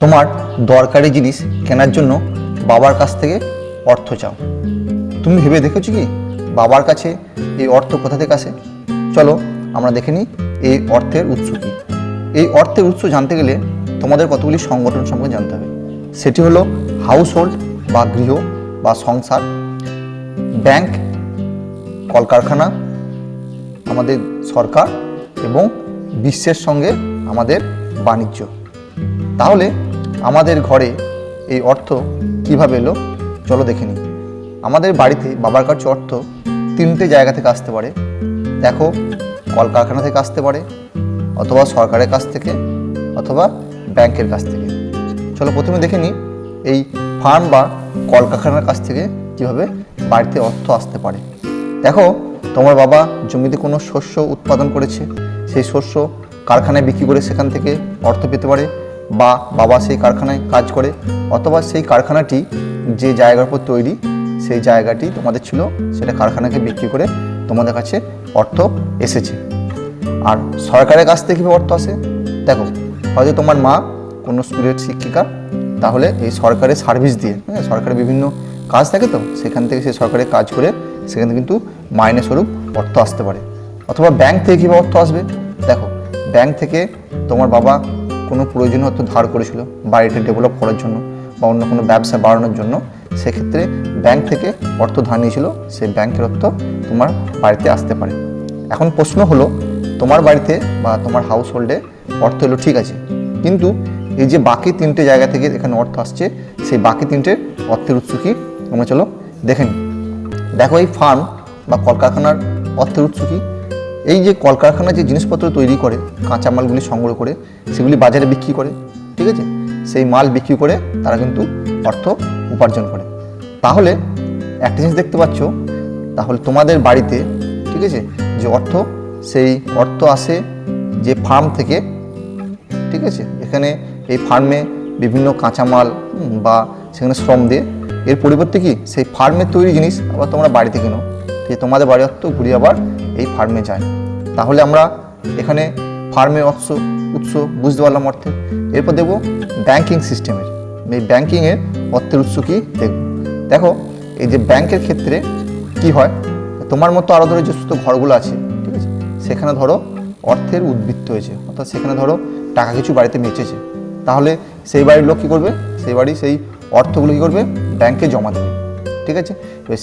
তোমার দরকারি জিনিস কেনার জন্য বাবার কাছ থেকে অর্থ চাও। তুমি ভেবে দেখেছ কি? বাবার কাছে এই অর্থ কোথা থেকে আসে? চলো আমরা দেখে নিই এই অর্থের উৎস কী। এই অর্থের উৎস জানতে গেলে তোমাদের কতগুলি সংগঠন সম্পর্কে জানতে হবে। সেটি হলো হাউস হোল্ড বা গৃহ বা সংসার ব্যাংক কলকারখানা, আমাদের সরকার এবং বিশ্বের সঙ্গে আমাদের বাণিজ্য। তাহলে আমাদের ঘরে এই অর্থ কীভাবে এলো? চলো দেখে নিই। আমাদের বাড়িতে বাবার কাছে অর্থ তিনটে জায়গা থেকে আসতে পারে। দেখো, কলকারখানা থেকে আসতে পারে, অথবা সরকারের কাছ থেকে, অথবা ব্যাংকের কাছ থেকে। চলো প্রথমে দেখে নিই এই ফার্ম বা কলকারখানার কাছ থেকে কীভাবে বাড়িতে অর্থ আসতে পারে। দেখো, তোমার বাবা জমিতে কোনো শস্য উৎপাদন করেছে। সেই শস্য কারখানায় বিক্রি করে সেখান থেকে অর্থ পেতে পারে। বা বাবা সেই কারখানায় কাজ করে, অথবা সেই কারখানাটি যে জায়গার উপর তৈরি, সেই জায়গাটি তোমাদের ছিল, সেটা কারখানাকে বিক্রি করে তোমাদের কাছে অর্থ এসেছে। আর সরকারের কাছ থেকে কীভাবে অর্থ আসে? দেখো, হয়তো তোমার মা কোনো স্কুলের শিক্ষিকা, তাহলে এই সরকারের সার্ভিস দিয়ে হ্যাঁ সরকারের বিভিন্ন কাজ থাকে তো, সেখান থেকে সে সরকারের কাজ করে সেখানে কিন্তু মাইনে স্বরূপ অর্থ আসতে পারে। অথবা ব্যাংক থেকে কীভাবে অর্থ আসবে? দেখো, ব্যাংক থেকে তোমার বাবা কোনো প্রয়োজনীয় অর্থ ধার করেছিল বাড়িটা ডেভেলপ করার জন্য বা অন্য কোনো ব্যবসা বাড়ানোর জন্য, সেক্ষেত্রে ব্যাংক থেকে অর্থ ধার নিয়েছিল সেই ব্যাংকের অর্থ তোমার বাড়িতে আসতে পারে। এখন প্রশ্ন হলো, তোমার বাড়িতে বা তোমার হাউস হোল্ডে অর্থ এলো ঠিক আছে, কিন্তু এই যে বাকি তিনটে জায়গা থেকে এখানে অর্থ আসছে, সেই বাকি তিনটে অর্থের উৎস কি? আমরা চলো দেখে দেখো এই ফার্ম বা কলকারখানার অর্থের উৎস কি? এই যে কলকারখানা যে জিনিসপত্র তৈরি করে কাঁচামালগুলি সংগ্রহ করে, সেগুলি বাজারে বিক্রি করে, ঠিক আছে? সেই মাল বিক্রি করে তারা কিন্তু অর্থ উপার্জন করে। তাহলে একটা জিনিস দেখতে পাচ্ছ, তাহলে তোমাদের বাড়িতে, ঠিক আছে? যে অর্থ, সেই অর্থ আসে যে ফার্ম থেকে, ঠিক আছে? এখানে এই ফার্মে বিভিন্ন কাঁচামাল বা সেখানে শ্রম দিয়ে। এর পরিবর্তে কি? সেই ফার্মের তৈরি জিনিস আবার তোমরা বাড়িতে কিনো। যে তোমাদের বাড়ি অর্থ ঘুরিয়ে আবার এই ফার্মে যায়। তাহলে আমরা এখানে ফার্মের উৎস উৎস বুঝতে পারলাম অর্থের এরপর দেখব ব্যাংকিং সিস্টেমের। এই ব্যাংকিংয়ের অর্থের উৎস কি দেখব। দেখো, এই যে ব্যাংকের ক্ষেত্রে কি হয়? তোমার মতো আরও ধরো যে সমস্ত ঘরগুলো আছে, ঠিক আছে, সেখানে ধরো অর্থের উদ্বৃত্ত হয়েছে, অর্থাৎ সেখানে ধরো টাকা কিছু বাড়িতে বেঁচেছে তাহলে সেই বাড়ির লোক কী করবে? সেই বাড়ি সেই অর্থগুলো কী করবে? ব্যাংকে জমা দেবে, ঠিক আছে?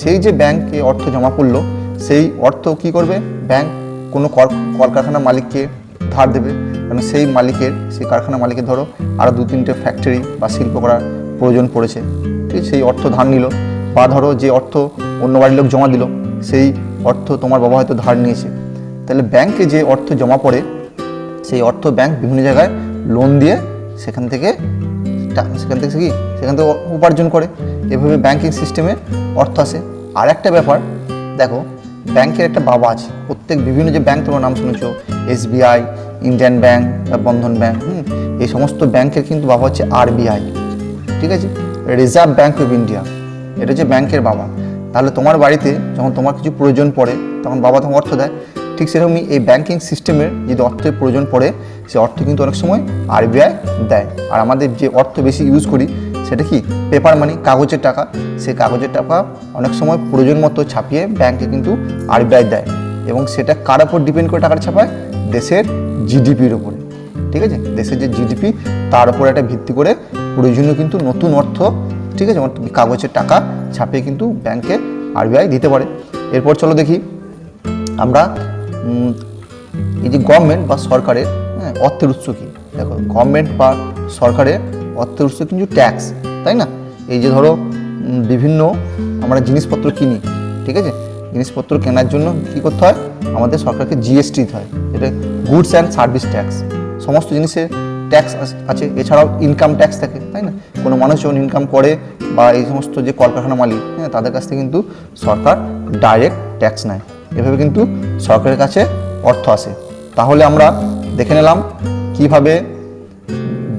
সেই যে ব্যাংকে অর্থ জমা করল সেই অর্থ কি করবে? ব্যাংক কোনো কল কলকারখানা মালিককে ধার দেবে কারণ সেই মালিকের, সেই কারখানা মালিকের ধরো আরও দু তিনটে ফ্যাক্টরি বা শিল্প করার প্রয়োজন পড়েছে। ঠিক সেই অর্থ ধার নিল, বা ধরো যে অর্থ অন্য বাড়ির লোক জমা দিল, সেই অর্থ তোমার বাবা হয়তো ধার নিয়েছে। তাহলে ব্যাংকে যে অর্থ জমা পড়ে, সেই অর্থ ব্যাংক বিভিন্ন জায়গায় লোন দিয়ে সেখান থেকে সেখান থেকে কি? সেখান থেকে উপার্জন করে। এভাবে ব্যাংকিং সিস্টেমে অর্থ আসে। আর একটা ব্যাপার, দেখো ব্যাংকের একটা বাবা আছে। প্রত্যেক বিভিন্ন যে ব্যাংক তোমার নাম শুনেছো, এসবিআই, ইন্ডিয়ান ব্যাংক, বা বন্ধন ব্যাংক, হুম, এই সমস্ত ব্যাংকের কিন্তু বাবা হচ্ছে আরবিআই, ঠিক আছে? রিজার্ভ ব্যাংক অফ ইন্ডিয়া, এটা হচ্ছে ব্যাংকের বাবা। তাহলে তোমার বাড়িতে যখন তোমার কিছু প্রয়োজন পড়ে, তখন বাবা তোমাকে অর্থ দেয়। ঠিক সেরকমই এই ব্যাংকিং সিস্টেমের যদি অর্থের প্রয়োজন পড়ে, সে অর্থ কিন্তু অনেক সময় আরবিআই দেয়। আর আমাদের যে অর্থ বেশি ইউজ করি সেটা কি? পেপার মানি কাগজের টাকা। সেই কাগজের টাকা অনেক সময় প্রয়োজন মতো ছাপিয়ে ব্যাংকে কিন্তু আরবিআই দেয় এবং সেটা কার ওপর ডিপেন্ড করে টাকাটা ছাপায়? দেশের জিডিপির ওপরে ঠিক আছে? দেশের যে জিডিপি তার উপর একটা ভিত্তি করে প্রয়োজনীয় কিন্তু নতুন অর্থ ঠিক আছে? কাগজের টাকা ছাপিয়ে কিন্তু ব্যাংকে আরবিআই দিতে পারে। এরপর চলো দেখি আমরা এই যে গভর্নমেন্ট বা সরকারের হ্যাঁ, অর্থের উৎস কী? দেখো গভর্নমেন্ট বা সরকারের অর্থের উৎস কিন্তু ট্যাক্স তাই না? এই যে ধরো বিভিন্ন আমরা জিনিসপত্র কিনি, ঠিক আছে? জিনিসপত্র কেনার জন্য কী করতে হয়? আমাদের সরকারকে জিএসটি দিতে হয় এটা গুডস অ্যান্ড সার্ভিস ট্যাক্স সমস্ত জিনিসের ট্যাক্স আছে, এছাড়াও ইনকাম ট্যাক্স থাকে, তাই না? কোনো মানুষ যখন ইনকাম করে বা এই সমস্ত যে কলকারখানা মালিক হ্যাঁ তাদের কাছ থেকে কিন্তু সরকার ডাইরেক্ট ট্যাক্স নেয়। এভাবে কিন্তু সরকারের কাছে অর্থ আসে। তাহলে আমরা দেখে নিলাম কীভাবে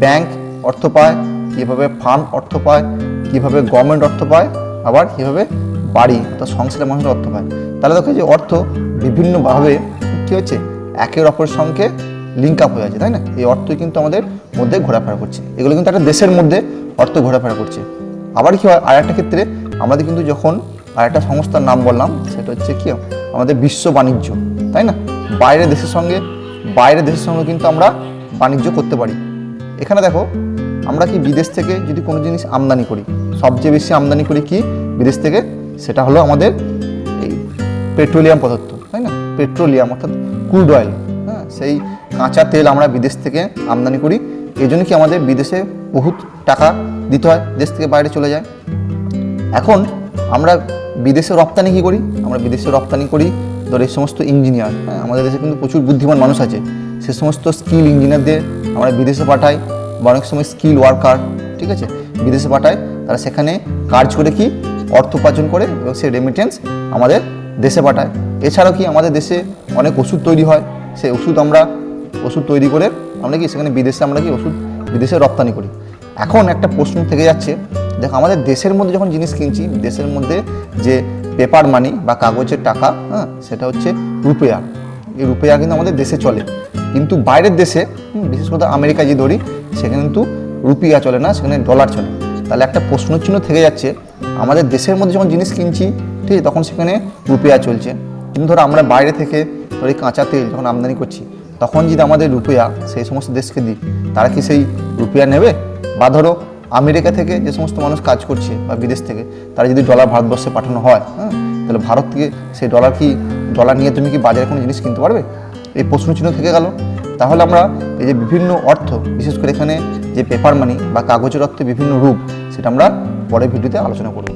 ব্যাংক অর্থ পায়, কীভাবে ফার্ম অর্থ পায়, কীভাবে গভর্নমেন্ট অর্থ পায়, আবার কীভাবে বাড়ি অর্থাৎ সংসারের মানুষের অর্থ পায়। তাহলে দেখো যে অর্থ বিভিন্নভাবে কী হচ্ছে? একের অপরের সঙ্গে লিঙ্ক আপ হয়ে আছে তাই না? এই অর্থই কিন্তু আমাদের মধ্যে ঘোরাফেরা করছে। এগুলো কিন্তু একটা দেশের মধ্যে অর্থ ঘোরাফেরা করছে। আবার কী হয়? আর একটা ক্ষেত্রে আমাদের কিন্তু যখন আর একটা সংস্থার নাম বললাম, সেটা হচ্ছে কি? আমাদের বিশ্ব বাণিজ্য, তাই না? বাইরের দেশের সঙ্গে, বাইরের দেশের সঙ্গে কিন্তু আমরা বাণিজ্য করতে পারি। এখানে দেখো, আমরা কি বিদেশ থেকে যদি কোনো জিনিস আমদানি করি, সবচেয়ে বেশি আমদানি করি কি? বিদেশ থেকে, সেটা হলো আমাদের এই পেট্রোলিয়াম পদার্থ, তাই না? পেট্রোলিয়াম, অর্থাৎ ক্রুড অয়েল হ্যাঁ? সেই কাঁচা তেল আমরা বিদেশ থেকে আমদানি করি, এই জন্য কি আমাদের বিদেশে বহুত টাকা দিতে হয়, দেশ থেকে বাইরে চলে যায়। এখন আমরা বিদেশে রপ্তানি কী করি? আমরা বিদেশে রপ্তানি করি ধর এই সমস্ত ইঞ্জিনিয়ার হ্যাঁ? আমাদের দেশে কিন্তু প্রচুর বুদ্ধিমান মানুষ আছে। সে সমস্ত স্কিল ইঞ্জিনিয়ারদের আমরা বিদেশে পাঠাই বা অনেক সময় স্কিল ওয়ার্কার ঠিক আছে? বিদেশে পাঠাই, তারা সেখানে কাজ করে কি? অর্থ উপার্জন করে এবং সেই রেমিটেন্স আমাদের দেশে পাঠায়। এছাড়াও কি আমাদের দেশে অনেক ওষুধ তৈরি হয়? সেই ওষুধ আমরা, ওষুধ তৈরি করে আমরা কি সেখানে বিদেশে আমরা কি ওষুধ বিদেশে রপ্তানি করি। এখন একটা প্রশ্ন থেকে যাচ্ছে, দেখো আমাদের দেশের মধ্যে যখন জিনিস কিনছি, দেশের মধ্যে যে পেপার মানি বা কাগজের টাকা হ্যাঁ সেটা হচ্ছে রুপেয়া এই রুপেয়া কিন্তু আমাদের দেশে চলে। কিন্তু বাইরের দেশে বিশেষ করে আমেরিকা যে ধরি সেখানে কিন্তু রুপিয়া চলে না, সেখানে ডলার চলে। তাহলে একটা প্রশ্ন চিহ্ন থেকে যাচ্ছে, আমাদের দেশের মধ্যে যখন জিনিস কিনছি, ঠিক তখন সেখানে রুপিয়া চলছে। কিন্তু ধরো আমরা বাইরে থেকে ধরো কাঁচা তেল যখন আমদানি করছি, তখন যদি আমাদের রুপিয়া সেই সমস্ত দেশকে দিই, তারা কি সেই রুপিয়া নেবে? বা ধরো আমেরিকা থেকে যে সমস্ত মানুষ কাজ করছে বা বিদেশ থেকে, তারা যদি ডলার ভারতবর্ষে পাঠানো হয় হ্যাঁ তাহলে ভারত থেকে সেই ডলার কি ডলার নিয়ে তুমি কি বাজারে কোনো জিনিস কিনতে পারবে? এই প্রশ্ন চিহ্ন থেকে গেল। তাহলে আমরা এই যে বিভিন্ন অর্থ, বিশেষ করে এখানে যে পেপার মানি বা কাগজের অর্থে বিভিন্ন রূপ, সেটা আমরা পরের ভিডিওতে আলোচনা করব।